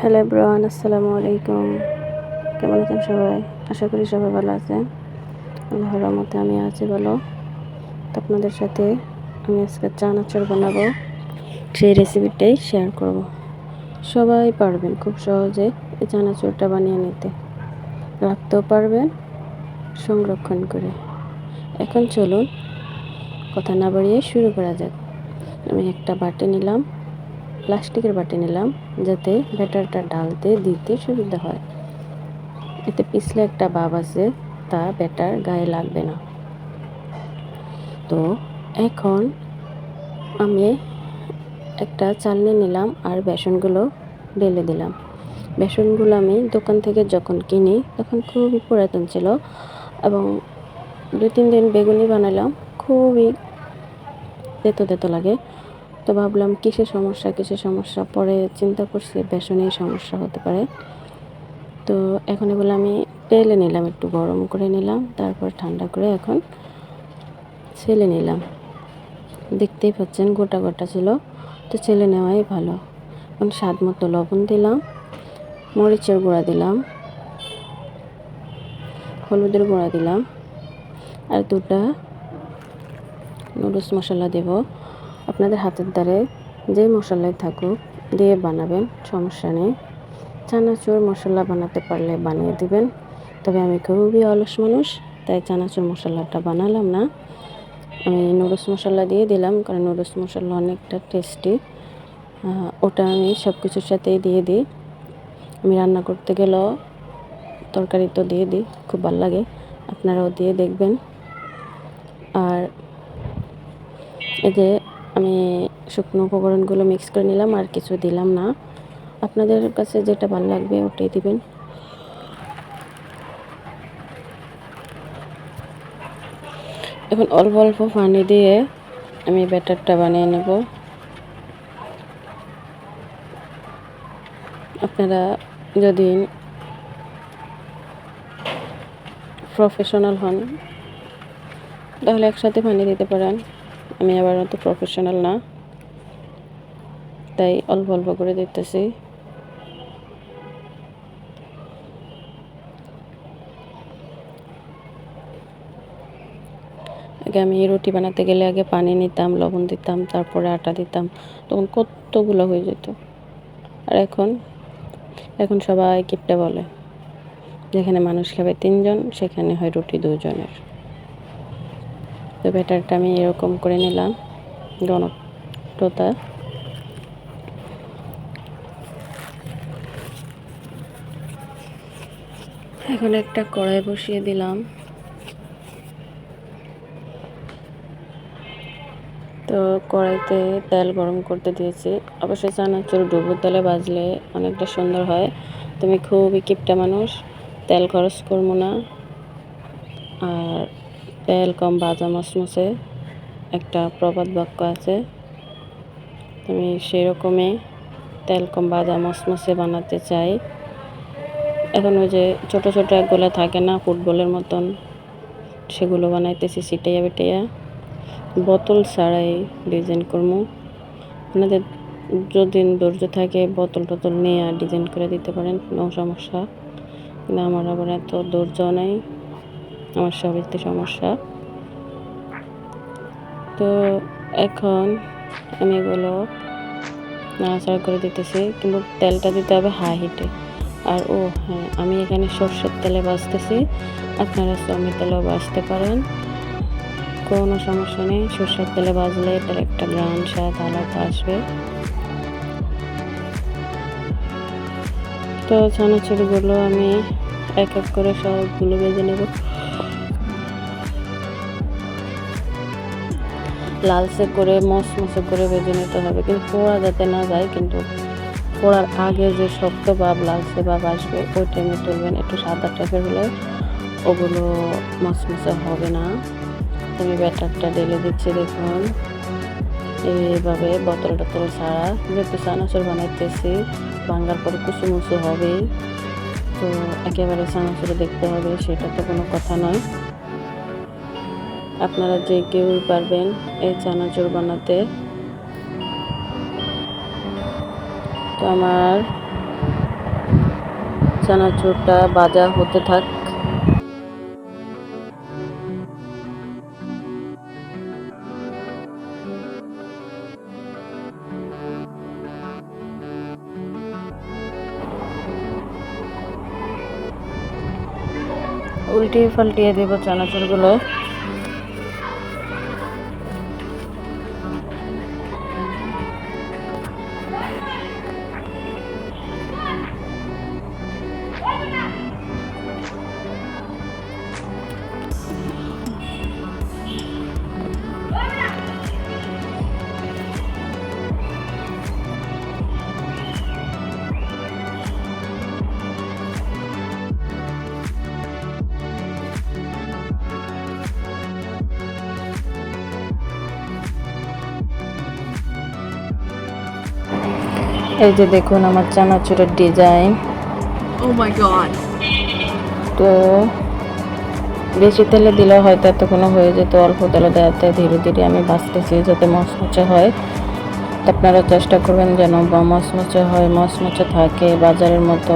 Hello bran আসসালামু আলাইকুম। কেমন আছেন সবাই? আশা করি সবাই ভালো আছেন। আল্লাহর রহমতে আমি আছি ভালো। তো আপনাদের সাথে আমি আজকে চানাচুর বানাবো। সেই রেসিপিটাই শেয়ার করব। সবাই পারবেন খুব সহজে এই চানাচুরটা বানিয়ে নিতে। রাখতেও পারবেন, সংরক্ষণ করে। এখন চলুন, কথা না বাড়িয়ে শুরু করা যাক। আমি একটা বাটি নিলাম। প্লাস্টিকের বাটি নিলাম যাতে ব্যাটারটা ডালতে, দিতে সুবিধা হয়। এতে পিছলে একটা ভাব আছে, তা ব্যাটার গায়ে লাগবে না। তো এখন আমি একটা চালনি নিলাম আর বেসনগুলো ঢেলে দিলাম। বেসনগুলো আমি দোকান থেকে যখন কিনি তখন খুবই পুরাতন ছিল এবং দু তিন দিন বেগুনি বানালাম, খুবই তেতো তেতো লাগে। তো ভাবলাম, কিসের সমস্যা কিসের সমস্যা? পরে চিন্তা করছি, বেসনেই সমস্যা হতে পারে। তো এখন এগুলো আমি তেলে নিলাম, একটু গরম করে নিলাম, তারপর ঠান্ডা করে এখন ছেলে নিলাম। দেখতেই পাচ্ছেন, গোটা গোটা ছিল, তো ছেলে নেওয়াই ভালো। এখন স্বাদ মতো লবণ দিলাম, মরিচের গুঁড়া দিলাম, হলুদের গুঁড়া দিলাম, আর দুটা নুডলস মশলা দেব। আপনাদের হাতের দ্বারে যে মশলাই থাকুক দিয়ে বানাবেন, সমস্যা নেই। চানাচুর মশলা বানাতে পারলে বানিয়ে দিবেন। তবে আমি খুবই অলস মানুষ, তাই চানাচুর মশলাটা বানালাম না। আমি নুডলস মশলা দিয়ে দিলাম, কারণ নুডলস মশলা অনেকটা টেস্টি। ওটা আমি সব কিছুর সাথেই দিয়ে দিই। আমি রান্না করতে গেলেও তরকারি তো দিয়ে দিই, খুব ভালো লাগে। আপনারাও দিয়ে দেখবেন। আর এই যে আমি শুকনো উপকরণগুলো মিক্স করে নিলাম, আর কিছু দিলাম না। আপনাদের কাছে যেটা ভালো লাগবে ওটাই দিবেন। এখন অল্প অল্প পানি দিয়ে আমি ব্যাটারটা বানিয়ে নেব। আপনারা যদি প্রফেশনাল হন, তাহলে একসাথে পানি দিতে পারেন। আমি আবার অত প্রফেশনাল না। তাই অল্প অল্প করে দিতেছি আগে আমি রুটি বানাতে গেলে আগে পানি নিতাম, লবণ দিতাম, তারপরে আটা দিতাম, তখন কতগুলো হয়ে যেত। আর এখন এখন সবাই কিপটা বলে, যেখানে মানুষ খাবে তিনজন, সেখানে হয় রুটি দুজনের। তো ব্যাটারটা আমি এরকম করে নিলাম ঘনত্বতা এখন একটা কড়াই বসিয়ে দিলাম। তো কড়াইতে তেল গরম করতে দিয়েছি। অবশ্যই চানাচুর ডুবো তেলে বাজলে অনেকটা সুন্দর হয়। তুমি খুবই কিপটা মানুষ, তেল খরচ করব না। আর তেল কম বাজা মসমসে একটা প্রবাদ বাক্য আছে। আমি সেরকমই তেল কম বাজা মসমসে বানাতে চাই। এখন ওই যে ছোটো ছোটো একগুলো থাকে না, ফুটবলের মতন, সেগুলো বানাইতেছি সিটাইয়া বেটাইয়া। বোতল ছাড়াই ডিজাইন করব আপনাদের যদি ধৈর্য থাকে বোতল টোতল নিয়ে ডিজাইন করে দিতে পারেন, কোনো সমস্যা। কিন্তু আমার আবার এত ধৈর্য নেই। আমার সবইতে সমস্যা। তো এখন আমি এগুলো নাড়াচাড়া করে দিতেছি, কিন্তু তেলটা দিতে হবে হাই হিটে। আর ও হ্যাঁ আমি এখানে সর্ষের তেলে বাঁচতেছি আপনারা শ্রমিক তেলেও বাঁচতে পারেন। কোনো সমস্যা নেই, সর্ষের তেলে বাজলে এটার একটা গ্রান স্বাদ আলাদা আসবে। তো ছানাছুরিগুলো আমি এক এক করে সবগুলো বেজে নেব। লালচে করে মশমশে করে বেজে নিতে হবে। কিন্তু পোড়া যাতে না যায়, কিন্তু পোড়ার আগে যে শক্ত ভাব, লালচে ভাব আসবে, ওই টাইমে তুলবেন। একটু সাদা টাইপের হলে ওগুলো মশমশে হবে না। আমি ব্যাটারটা ঢেলে দিচ্ছি, দেখুন। এইভাবে বোতল টোতল ছাড়া। যেহেতু চানাচুর বানাইতেছি, ভাঙ্গার পরে কুচু মুচু হবেই। তো একেবারে চানাচুরে দেখতে হবে, সেটা তো কোনো কথা নয়। আপনারা যে কেউই পারবেন এই চানাচুর বানাতে তো আমার চানাচুরটা বাজা হতে থাক। উল্টিয়ে পাল্টিয়ে দেব চানাচুরগুলো এই যে দেখুন আমার চানাচুরের ডিজাইন। Oh my god. তো বেশি তেলে দিলে হয়তো এতক্ষণ হয়ে যেত অল্প তেলে দেওয়াতে ধীরে ধীরে আমি বাঁচতেছি যাতে মচমচে হয়। আপনারা চেষ্টা করবেন যেন বা মচমচে হয় মচমচে থাকে বাজারের মতো।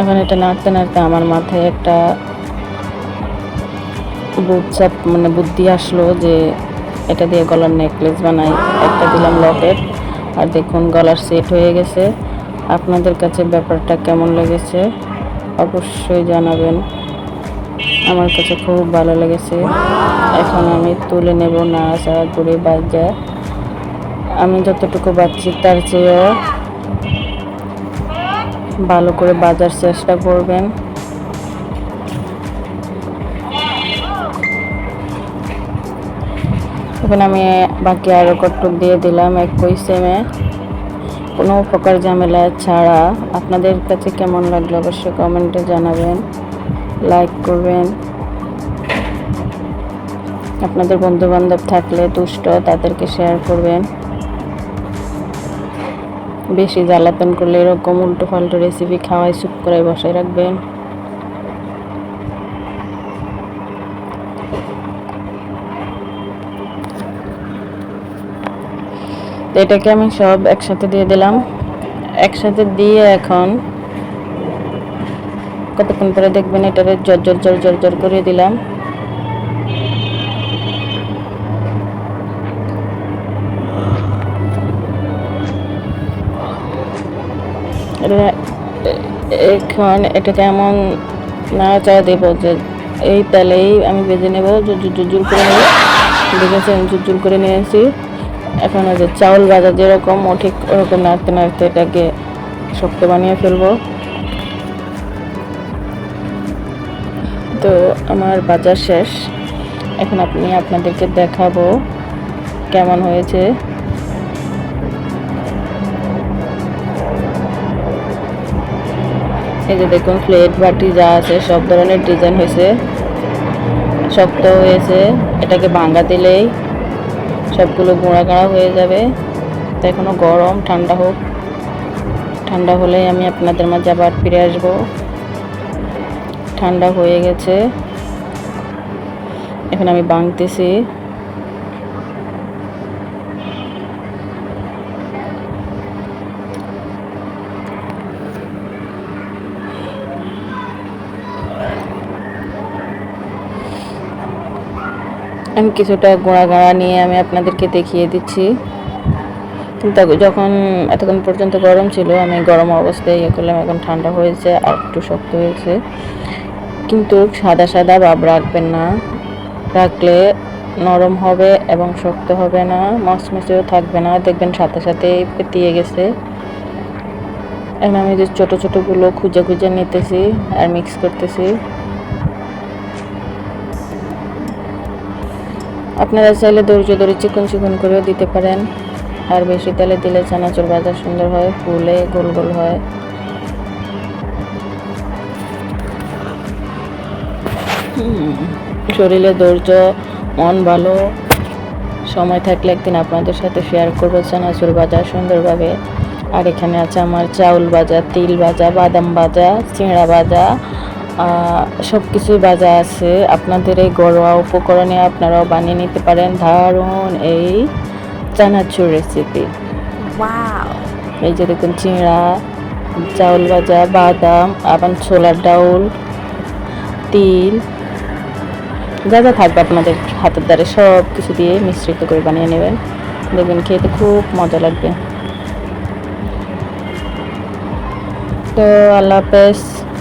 এখন এটা নাড়তে নাড়তে আমার মাথায় একটা বুঝছাপ মানে বুদ্ধি আসলো যে এটা দিয়ে গলার নেকলেস বানাই। একটা দিলাম লকেট আর দেখুন, গলার সেট হয়ে গেছে। আপনাদের কাছে ব্যাপারটা কেমন লেগেছে, অবশ্যই জানাবেন। আমার কাছে খুব ভালো লেগেছে। এখন আমি তুলে নেব নাড়াচাড়া করে বাজা আমি যতটুকু বাচ্ছি তার চেয়েও ভালো করে বাজার চেষ্টা করবেন। এখন আমি বাকি আরও কটুক দিয়ে দিলাম একই সেমে কোনো প্রকার ঝামেলা ছাড়া। আপনাদের কাছে কেমন লাগল অবশ্যই কমেন্টে জানাবেন, লাইক করবেন। আপনাদের বন্ধু বান্ধব থাকলে, দুষ্ট, তাদেরকে শেয়ার করবেন। বেশি জ্বালাতন করলে এরকম উল্টো পাল্টো রেসিপি খাওয়াই চুপ করে বসায় রাখবেন। তো এটাকে আমি সব একসাথে দিয়ে দিলাম। একসাথে দিয়ে এখন কতক্ষণ পরে দেখবেন এটাকে জর জর জর জর জর করে দিলাম। এখন এটাকে এমন নাড়াচাড়া দেব যে এই তেলেই আমি ভেজে নেব জুজুর করে নেব। দেখেছেন? জুজুর করে নিয়েছি। এখন ওই যে চাউল ভাজা যেরকম, ও ঠিক ওরকম নাড়তে নাড়তে এটাকে শক্ত বানিয়ে ফেলব। তো আমার বাজার শেষ। এখন আপনি আপনাদেরকে দেখাবো কেমন হয়েছে। এই যে দেখুন, প্লেট, বাটি যা আছে, সব ধরনের ডিজাইন হয়েছে। শক্ত হয়েছে। এটাকে ভাঙ্গা দিলেই সবগুলো গুঁড়া গাড়া হয়ে যাবে। তো এখনও গরম, ঠান্ডা হোক। ঠান্ডা হলে আমি আপনাদের মাঝে আবার ফিরে আসব। ঠান্ডা হয়ে গেছে। এখন আমি বাংতেছি কিছুটা গোড়া গাড়া নিয়ে আমি আপনাদেরকে দেখিয়ে দিচ্ছি। কিন্তু যখন এতক্ষণ পর্যন্ত গরম ছিল, আমি গরম অবস্থায় ইয়ে করলাম, এখন ঠান্ডা হয়েছে, আর একটু শক্ত হয়েছে। কিন্তু সাদা সাদা ভাব রাখবেন না। রাখলে নরম হবে এবং শক্ত হবে না, মচমচেও থাকবে না। দেখবেন সাথে সাথে পেতিয়ে গেছে। এখন আমি যে ছোটো ছোটোগুলো খুঁজে খুঁজে নিতেছি আর মিক্স করতেছি। আপনারা চাইলে ধৈর্য ধরে চিকন চিকন করেও দিতে পারেন। আর বেশি তেলে দিলে চানাচুর ভাজা সুন্দর হয়, ফুলে গোল গোল হয়। শরীরে ধৈর্য, মন ভালো, সময় থাকলে একদিন আপনাদের সাথে শেয়ার করব চানাচুর ভাজা সুন্দরভাবে। আর এখানে আছে আমার চাউল ভাজা তিল ভাজা বাদাম ভাজা চিংড়া ভাজা সব কিছুই বাজা আছে। আপনাদের এই ঘরোয়া উপকরণে আপনারাও বানিয়ে নিতে পারেন। দারুণ এই চানাচুর রেসিপি. এই যে দেখুন চিংড়া চাউল ভাজা বাদাম আবার ছোলার ডাউল তিল। যা যা থাকবে আপনাদের হাতের দ্বারে সব কিছু দিয়ে মিশ্রিত করে বানিয়ে নেবেন। দেখবেন খেতে খুব মজা লাগবে। তো আল্লাহ হাফেজ।